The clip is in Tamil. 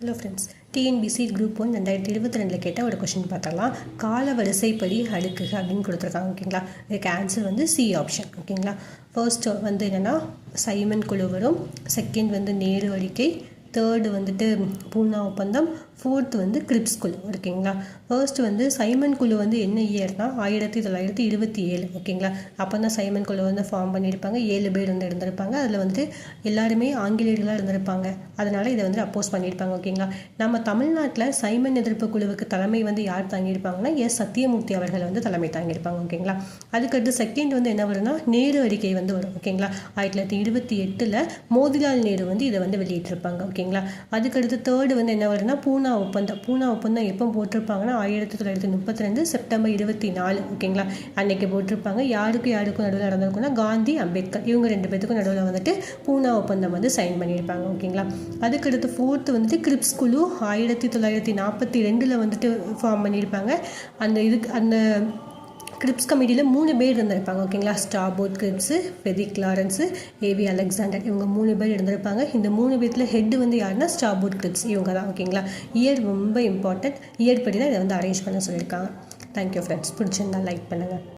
Hello friends TNPSC group one ரெண்டாயிரத்தி இருபத்தி ரெண்டில் கேட்டால் ஒரு கொஷின் பார்த்தலாம் கால வரிசைப்படி அடுக்குக அப்படின்னு கொடுத்துருக்காங்க ஓகேங்களா இதுக்கு ஆன்சர் வந்து சி ஆப்ஷன் ஓகேங்களா ஃபர்ஸ்ட் வந்து என்னென்னா சைமன் குழு வரும் செகண்ட் வந்து நேரு அறிக்கை. தேர்டு வந்துட்டு பூனா ஒப்பந்தம் ஃபோர்த் வந்து கிரிப்ஸ் குழு ஓகேங்களா? ஃபர்ஸ்ட் வந்து சைமன் குழு வந்து என்ன இயர்னா ஆயிரத்தி தொள்ளாயிரத்தி இருபத்தி ஏழு ஓகேங்களா? அப்போ தான் சைமன் குழு வந்து ஃபார்ம் பண்ணியிருப்பாங்க ஏழு பேர் வந்து இருந்திருப்பாங்க. அதில் வந்துட்டு எல்லாருமே ஆங்கிலேயர்களாக இருந்திருப்பாங்க. அதனால் இதை வந்து அப்போஸ் பண்ணியிருப்பாங்க ஓகேங்களா? நம்ம தமிழ்நாட்டில் சைமன் எதிர்ப்பு குழுவுக்கு தலைமை வந்து யார் தாங்கியிருப்பாங்கன்னா எஸ். சத்தியமூர்த்தி அவர்கள் வந்து தலைமை தாங்கியிருப்பாங்க ஓகேங்களா? அதுக்கடுத்து செகண்ட் வந்து என்ன வரும்னா நேரு அறிக்கை வந்து வரும் ஓகேங்களா? ஆயிரத்தி தொள்ளாயிரத்தி இருபத்தி எட்டில் மோதிலால் நேரு வந்து இதை வந்து வெளியிட்டிருப்பாங்க ஓகேங்களா அதுக்கடுத்து தேர்டு வந்து என்ன வருதுன்னா பூனா ஒப்பந்தம். பூனா ஒப்பந்தம் எப்போ போட்டிருப்பாங்கன்னா ஆயிரத்தி தொள்ளாயிரத்தி முப்பத்தி ரெண்டு செப்டம்பர் இருபத்தி நாலு ஓகேங்களா? அன்னைக்கு போட்டிருப்பாங்க. யாருக்கும் யாருக்கும் நடுவில் நடந்திருக்குன்னா காந்தி அம்பேத்கர். இவங்க ரெண்டு பேத்துக்கும் நடுவில் வந்துட்டு பூனா ஒப்பந்தம் வந்து சைன் பண்ணியிருப்பாங்க ஓகேங்களா? அதுக்கடுத்து ஃபோர்த்து வந்துட்டு கிரிப்ஸ் குழு ஆயிரத்தி தொள்ளாயிரத்தி நாற்பத்தி ரெண்டில் வந்துட்டு ஃபார்ம் பண்ணியிருப்பாங்க. அந்த இதுக்கு அந்த கிரிப்ஸ் கமிட்டியில் மூணு பேர் இருந்திருப்பாங்க ஓகேங்களா Stafford Cripps Pethick Lawrence A V Alexander இவங்க மூணு பேர் இருந்திருப்பாங்க. இந்த மூணு பேர்த்தில் ஹெட் வந்து யாருன்னா ஸ்டாபோர்ட் கிரிப்ஸ் இவங்க தான் ஓகேங்களா இயர் ரொம்ப இம்பார்ட்டன்ட் இயர் படி தான் இதை வந்து அரேஞ்ச் பண்ண சொல்லியிருக்காங்க. தேங்க்யூ ஃப்ரெண்ட்ஸ் பிடிச்சிருந்தா லைக் பண்ணுங்கள்